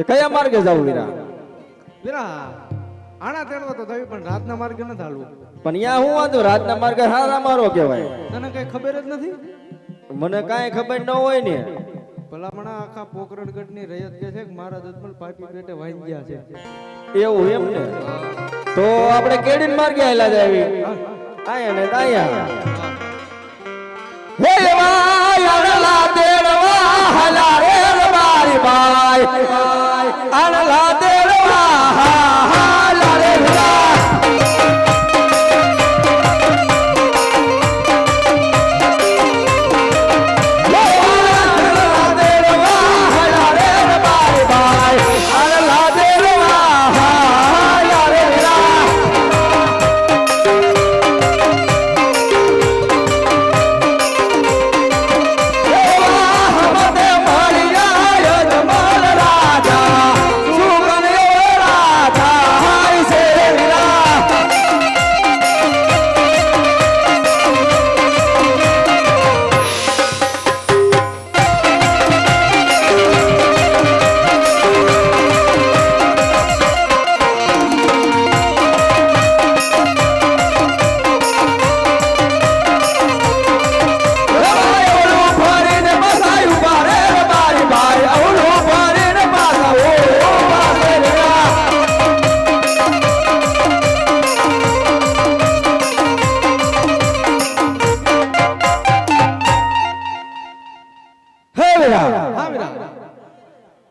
તો કયા માર્ગે જવું વીરા? વીરા આણા તેડવા તો થયું પણ રાતના માર્ગે ન હાલવું પણ યા હું વાંધો રાતના માર્ગે હારા મારો કહેવાય. તને કઈ ખબર જ નથી? મને કાંઈ ખબર ન હોય ને. ભલામણા આખા પોકરણગઢની રયત કે છે કે મારા દત્મલ પાપી પેટે વાઈ ગયા છે. એવું એમ ને? તો આપણે કેડીન માર્ગે આયલા જાવી આયા ને તાયા હે એવા યારલા દેડવા હલા રે મારી બાઈ. આનલા દેડવા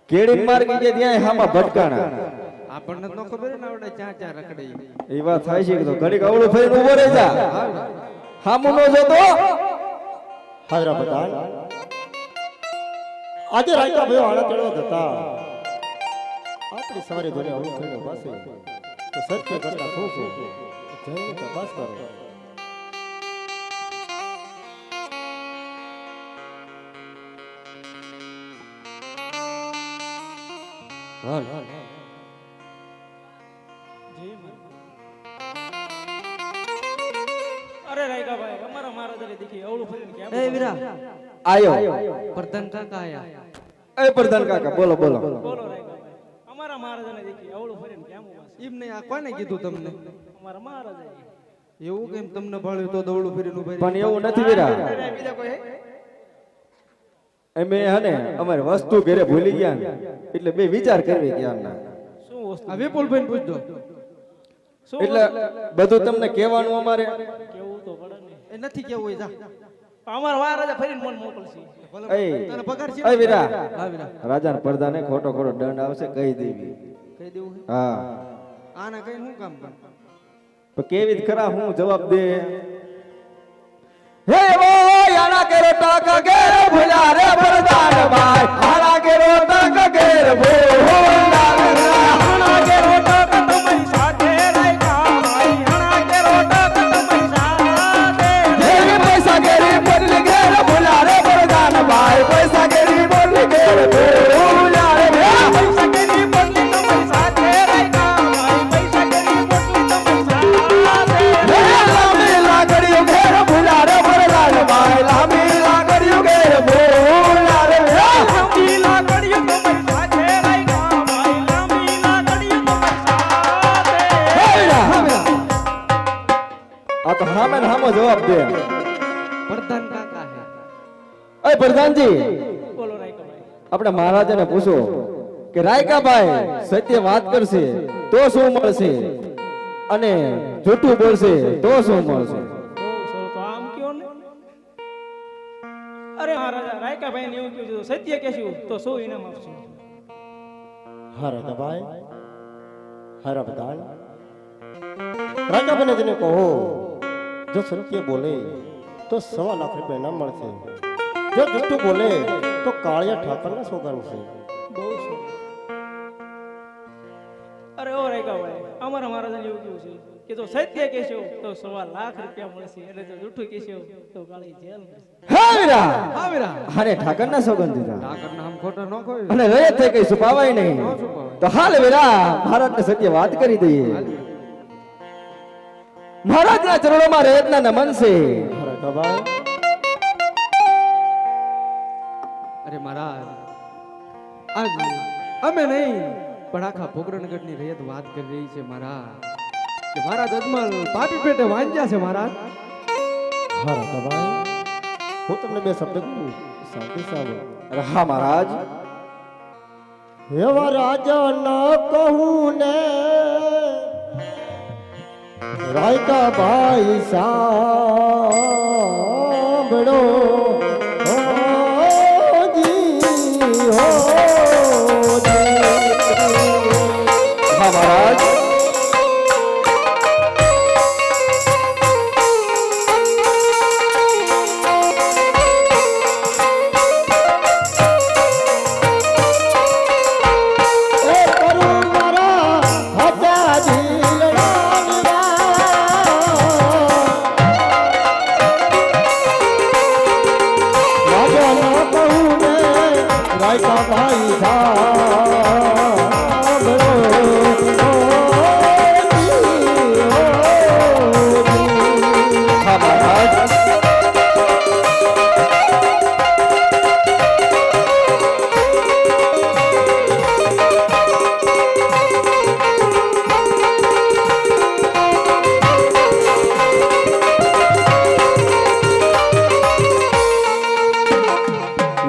કેડી માર્ગે જે ત્યાં હામાં ભટકાણા. આપણને તો ખબર ને આવડે ચા ચા રખડે એ વાત થાય છે કે તો ઘડીક અવળું ફરીને ઊભો રહી જા. હામું નો તો હાજરા બધાન આજે રાઈતા ભયો આણા ચડવા જતા. આપણી સવારે ધોરે અવળી થઈને પાસે તો સત્ય કરતા શું શું જઈને તપાસ કરો હાલ. અરે રાયકા ભાઈ અમારા મહારાજાને દેખી અવળું ફરીને કેમ એ વીરા આયો. પ્રધાન કાકા આયા. એ પ્રધાન કાકા બોલો બોલો. બોલો રાયકા અમારા મહારાજાને દેખી અવળું ફરીને કેમ ઊભા એમ નહીં આ કોને કીધું તમને? અમારા મહારાજા એવું કેમ તમને ભાળ્યું તો દોડું ફરીને ઊભા પણ એવું નથી વીરા. બીજા કોઈ હે? અમે હને અમારી વસ્તુ ઘરે ભૂલી ગયા ને એટલે બે વિચાર કરવી ગયા ના શું વસ્તુ? આ વિપુલભાઈ પૂછજો. એટલે બધું તમને કહેવાનું અમારે? કેવું તો પડે ને. એ નથી કેવું જા. ખોટો ખોટો દંડ આવશે કહી દેવી. કહી દેવું હા? આને કઈ કામ પણ પણ કેવી ખરા હું જવાબ દે? હે કેરો ટાકા ઘેર ભુલા રે પ્રધાન ભાઈ હારા કેરો ટાકા ઘેર ભૂલા પ્રધાનજી આપણે મહારાજાને પૂછો કે રાયકાભાઈ સત્ય વાત કરશે તો શું મળશે? અને જૂઠું બોલશે તો શું મળશે? બહુ સરસ. તો આમ કયો ને? અરે મહારાજા એવું સત્ય કહેશું તો શું ઇનામ આપશું? તેને કહો જો સત્ય બોલે તો સવા લાખ રૂપિયા ઇનામ મળશે. જો જુઠ્ઠું બોલે તો કાળિયા ઠાકરના સોગંદ છે. બહુ અરે ઓ રાયકા ભાઈ અમારા મહારાજાને એવું કહ્યું છે કે જો સત્ય કહેશો તો સવા લાખ રૂપિયા મળશે. અને જો જૂઠું કહેશો તો કાળી જેલ હા વીરા હા વીરા હારે ઠાકરના સોગંદ દીધા. ઠાકર નામ ખોટા ન કોઈ અને રયત થઈ કઈ છુપાવાય નહીં. તો હાલ વીરા મહારાજને સત્ય વાત કરી દઈએ. મહારાજના ચરણોમાં રયતના નમન છે. આજ અમે નહીં પણ આખા પોકરણગઢની રેત વાત કરી રહી છે મારા કે મારા અજમલ પાપી પેટે વાંજ્યા છે મહારાજ. હા રાધાભાઈ હું તમને બે શબ્દ કહું. શાંતિ અરે હા મહારાજ. એવા રાજા ન કહું ને રાયતા ભાઈ સાંભળો.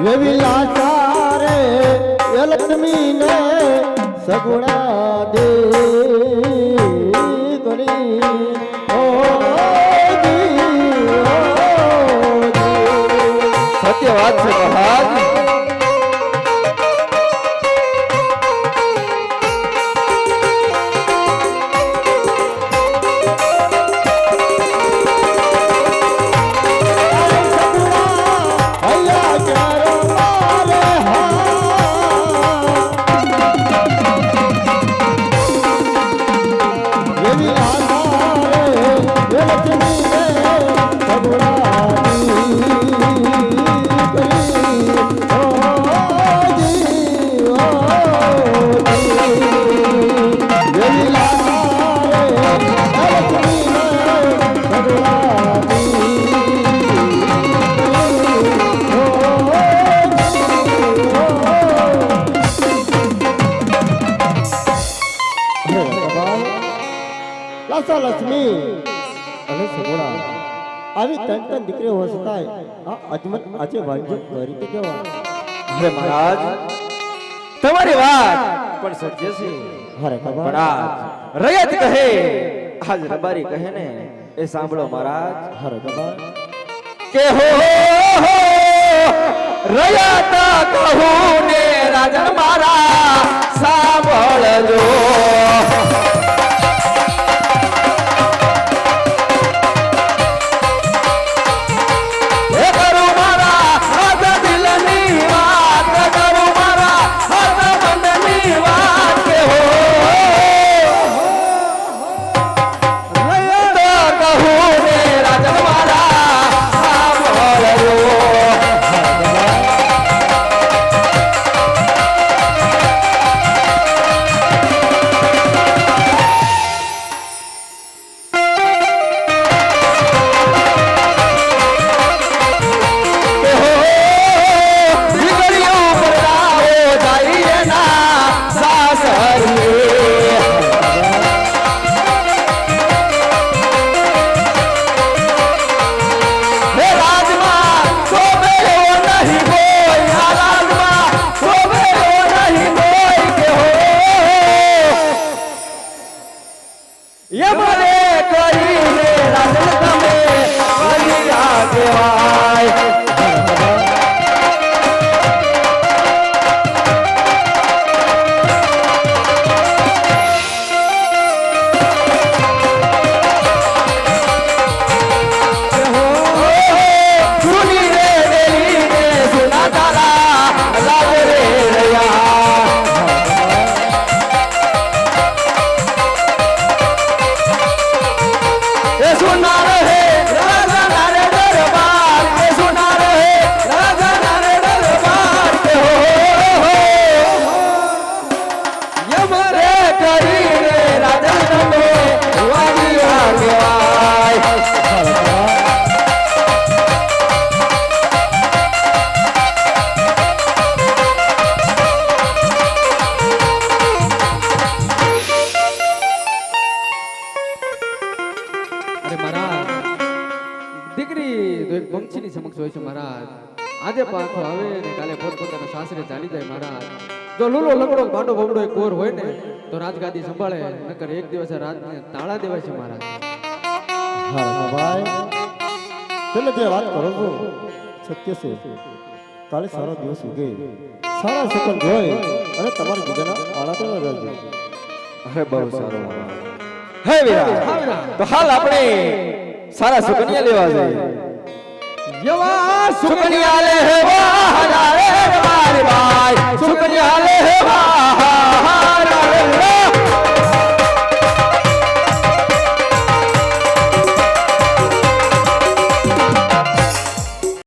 એવી લાચાર રે એ લક્ષ્મીને સગુણા દે કરી ઓ. સત્ય વાત છે મહારાજ લક્ષ્મી અને સગુણા. આવી ત્રણ ત્રણ દીકરીઓ વસતાય આ અજમત આજે વાંજો કરી રીતે કેવા અરે મહારાજ તમારી વાત પણ સત્ય છે. હરે પણ રયત કહે આજ રબારી કહે ને એ સાંભળો મહારાજ. હરે કબા કે હો હો રયત કહું ને રાજન મારા સાંભળજો. સાસરે ચાલી જાય મહારાજ. જો લૂલો લંગડો ભાંડો બમડો કોર હોય ને તો રાજગાદી સંભાળે નકર એક દિવસે રાજને તાળા દેવાય છે મહારાજ. હા રકાભાઈ તમે જે વાત કરો છો સત્ય છે. કાલે સારો દિવસ ઉગે. સારા શકન જોઈ અને તમારા બીજાના આળા તો રહેજો અરે બહુ સારું હે વીરા તો હાલ આપણે સારા સુકન્યા લેવા જઈએ. યવા સુકન્યા લે હે વાહ રે મારી ભાઈ. લે